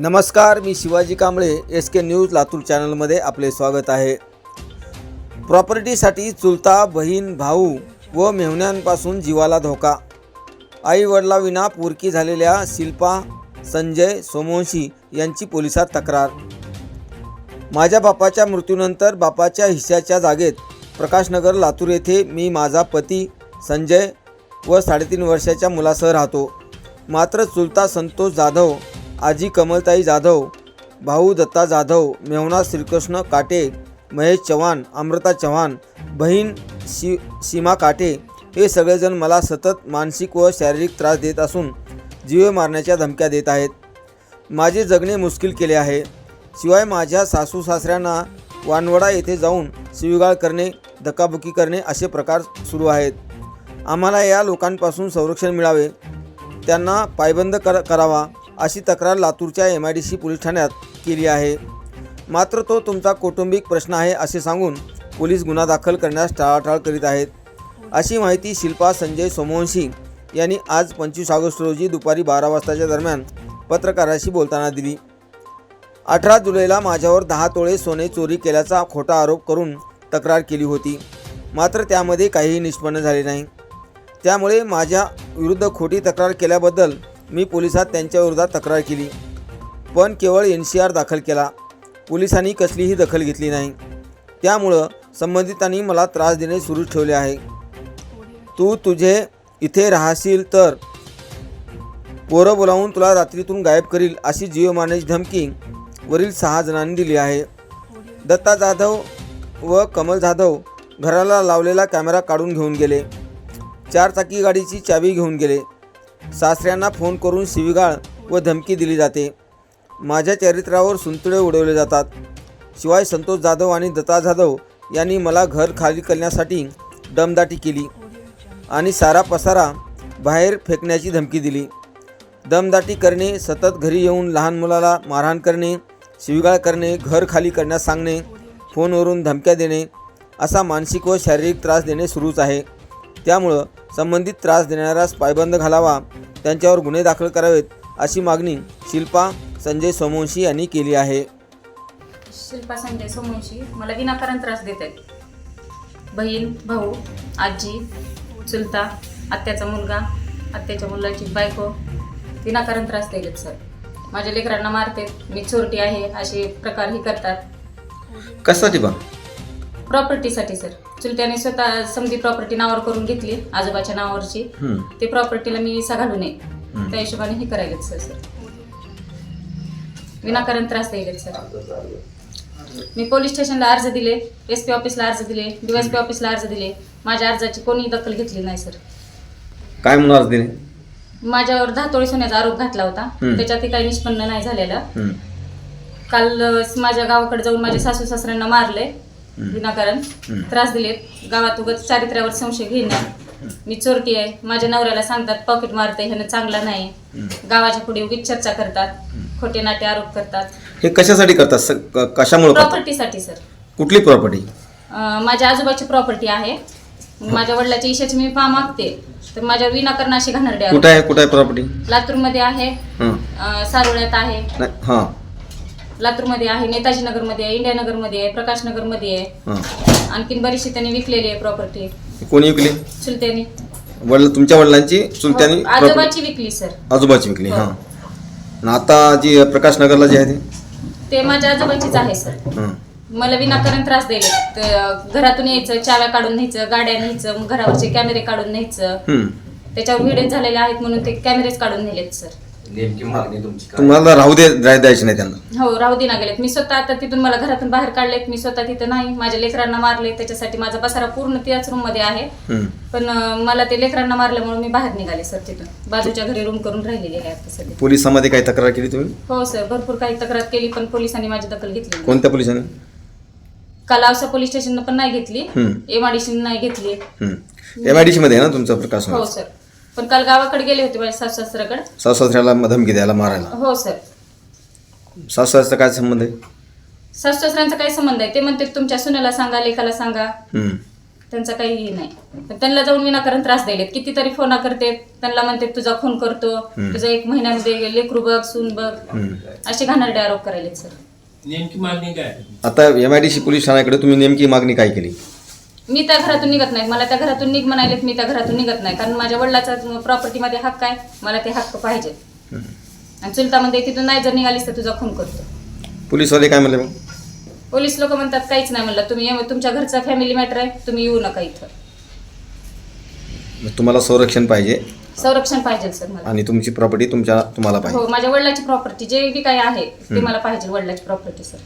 नमस्कार मी Shivaji Kamble S K news Latur चॅनलमध्ये आपले स्वागत आहे. प्रॉपर्टीसाठी चुलता बहीण भाऊ व मेहण्यांपासून जीवाला धोका. आई वडिलाविना पुरकी झालेल्या शिल्पा संजय सोमवंशी यांची पोलिसात तक्रार. माझ्या बापाच्या मृत्यूनंतर बापाच्या हिश्श्याच्या जागेत प्रकाशनगर लातूर येथे मी माझा पती संजय व साडेतीन वर्षाच्या मुलासह राहतो. मात्र चुलता संतोष जाधव आजी कमलताई जाधव भाऊ दत्ता जाधव मेहुणा श्रीकृष्ण काटे महेश चव्हाण अमृता चव्हाण बहीण शि सीमा काटे हे सगळेजण मला सतत मानसिक व शारीरिक त्रास देत असून जीवे मारण्याच्या धमक्या देत आहेत. माझे जगणे मुश्किल केले आहे. शिवाय माझ्या सासू सासऱ्यांना वानवडा येथे जाऊन शिवीगाळ करणे धक्काबुक्की करणे असे प्रकार सुरू आहेत. आम्हाला या लोकांपासून संरक्षण मिळावे. त्यांना पायबंद कर करावा. अशी तक्रार लातूरच्या M I D C police ठाण्यात केली आहे. मात्र तो तुमचा कौटुंबिक प्रश्न आहे असे सांगून पोलीस गुन्हा दाखल करण्यास टाळाटाळ करीत आहेत. अशी माहिती शिल्पा संजय सोमवंशी यांनी आज पंचवीस ऑगस्ट रोजी दुपारी बारा वाजताच्या दरम्यान पत्रकाराशी बोलताना दिली. अठरा जुलैला माझ्यावर दहा तोळे सोने चोरी केल्याचा खोटा आरोप करून तक्रार केली होती. मात्र त्यामध्ये काहीही निष्पन्न झाले नाही. त्यामुळे माझ्या विरुद्ध खोटी तक्रार केल्याबद्दल मी पोलिसात त्यांच्याविरोधात तक्रार केली. पण केवळ एन सी आर दाखल केला. पोलिसांनी कसलीही दखल घेतली नाही. त्यामुळं संबंधितांनी मला त्रास देणे सुरू ठेवले आहे. तू तुझे इथे राहशील तर पोरं बोलावून तुला रात्रीतून गायब करील अशी जिओ मॅनेज धमकी वरील सहा जणांनी दिली आहे. दत्ता जाधव व कमल जाधव घराला लावलेला कॅमेरा काढून घेऊन गेले. चारचाकी गाडीची चावी घेऊन गेले. सासऱ्यांना फोन करून शिवीगाळ व धमकी दिली जाते. माझ्या चरित्रावर सुंतळे उडवले जातात. शिवाय संतोष जाधव आणि दत्ता जाधव यांनी मला घर खाली करण्यासाठी दमदाटी केली आणि सारा पसारा बाहेर फेकण्याची धमकी दिली. दमदाटी करणे सतत घरी येऊन लहान मुलाला मारहाण करणे शिवीगाळ करणे घर खाली करण्यास सांगणे फोनवरून धमक्या देणे असा मानसिक व शारीरिक त्रास देणे सुरूच आहे. त्यामुळं संबंधित त्रास देणाऱ्यास पायबंद घालावा त्यांच्यावर गुन्हे दाखल करावेत अशी मागणी शिल्पा संजय सोमवंशी यांनी केली आहे. शिल्पा संजय सोमवंशी मला विनाकारण त्रास देत आहेत. बहीण भाऊ आजी चुलता आत्याचा मुलगा आत्याच्या मुलाची बायको विनाकारण त्रास देतात सर. माझ्या लेकरांना मारतात मी चोरटी आहे असे प्रकार ही करतात. कशासाठी पण प्रॉपर्टीसाठी सर. चुलत्याने स्वतः समधी प्रॉपर्टी नावावर करून घेतली आजोबाच्या नावावरची. ते प्रॉपर्टीला मी इसा घालू नये त्या हिशोबाने हे करायलेत सर सर विनाकारण त्रास द्यायलेत सर मी पोलीस स्टेशनला अर्ज दिले एस पी ऑफिसला अर्ज दिले डीएसपी ऑफिसला अर्ज दिले. माझ्या अर्जाची कोणी दखल घेतली नाही सर काय म्हणून अर्ज दिले? माझ्यावर दहा तोळी सोन्याचा आरोप घातला होता. हम्म. त्याच्यातही काही निष्पन्न नाही झालेलं. काल अ, माझ्या गावाकडे जाऊन माझ्या सासू सासऱ्यांना मारले विनाकारण त्रास दिलेत. गावात उगत चारित्र्यावर संशय घेणार मी चोरटी आहे. माझ्या नवऱ्याला सांगतात पॉकेट मारते ह्यानं चांगला नाही. गावाच्या पुढे उगीच चर्चा करतात. खोटे नाटे आरोप करतात. हे कशासाठी करतात? कशामुळे प्रॉपर्टीसाठी सर कुठली प्रॉपर्टी माझ्या आजोबाची प्रॉपर्टी आहे. माझ्या वडिलाच्या इशाची मी पा मागते. तर माझ्या विनाकारण अशी घाणरडे. कुठं आहे? कुठं प्रॉपर्टी लातूरमध्ये आहे. सारोळ्यात आहे. लातूरमध्ये आहे नेताजी नगरमध्ये आहे इंडियानगरमध्ये आहे प्रकाश नगरमध्ये आहे. हां. आणखीन बरीचशी त्यांनी विकलेली आहे प्रॉपर्टी कोणी विकली? चुलत्यानी वडील तुमच्या वडिलांची? चुलत्यानी हो, property- आजोबाची विकली सर. आजोबाची विकली हो. हां. आणि आता जी प्रकाश नगरला जी आहे ती? ते माझ्या आजोबाचीच आहे सर. हां. मला विनाकारण त्रास द्यायले त- घरातून यायचं चाव्या काढून न्यायचं गाड्या न्यायचं मग घरावरचे कॅमेरे काढून न्यायचं. हम्म. त्याच्यावर व्हिडिओ झालेले आहेत म्हणून ते कॅमेरेच काढून नेलेत सर. नेमकी मागणी तुमची काय? तुम्हाला राहू दे द्यायची नाही त्यांना. हो राहू दिना गेलेत. मी स्वतः आता तिथून मला घरातून बाहेर काढलेत. मी स्वतः तिथं नाही. माझ्या लेकरांना मारले. त्याच्यासाठी माझा पसारा पूर्ण त्याच रूममध्ये आहे. हम्म. पण अं, मला ते लेकरांना मारल्यामुळे मी बाहेर निघाले सर तिथून बाजूच्या घरी रूम करून राहिलेली आहे आता सध्या. पोलिसांमध्ये काही तक्रार केली तुम्ही? हो सर. भरपूर काही तक्रार केली पण पोलिसांनी माझी दखल घेतली नाही. कोणत्या पोलिसांनी? काल औसा पोलीस स्टेशन पण नाही घेतली. हम्म. एमआयडीसी नाही घेतली. एम आय डी सी मध्ये आहे ना तुमचा प्रकाश हो सर. पण काल गावाकडे गेले होते माझ्या सासू सासऱ्याकडे. सासू सासऱ्याला धमकी द्यायला मारायला. हो सर. सासू सासऱ्याचा काय संबंध आहे? सासू सासऱ्यांचा काय संबंध आहे? ते म्हणते तुमच्या सुनेला सांगा लेखाला सांगा. हम्म. त्यांचा काही हे नाही. पण त्यांना जाऊन विनाकारण त्रास द्यायलेत. कितीतरी फोन करते. त्यांना म्हणते तुझा खून करतो. तुझा एक महिन्यामध्ये लेकरू बघ सून बघ. असे घाणेरडे आरोप करायलेत सर. नेमकी मागणी काय आता M I D C police ठाण्याकडे तुम्ही नेमकी मागणी काय केली? मी त्या घरातून निघत नाही. मला त्या घरातून निघ म्हणालेत मी त्या घरातून निघत नाही. कारण माझ्या वडिलाचा प्रॉपर्टीमध्ये हक्क आहे. मला ते हक्क पाहिजे. आणि चुलता म्हणते तिथून नाही जर निघालीस तर तुझा खून करतो. पोलीसवाले काय म्हणले मग? पोलीस लोक म्हणतात काहीच नाही म्हणलं. तुम्ही ये- तुमच्या घरचा फॅमिली मॅटर आहे. तुम्ही येऊ नका इथं. मग तुम्हाला संरक्षण पाहिजे. संरक्षण पाहिजे सर मला. आणि तुमची प्रॉपर्टी तुमच्या तुम्हाला पाहिजे. हो माझ्या वडिलाची प्रॉपर्टी जे बी काही आहे ते मला पाहिजे वडिलाची प्रॉपर्टी सर.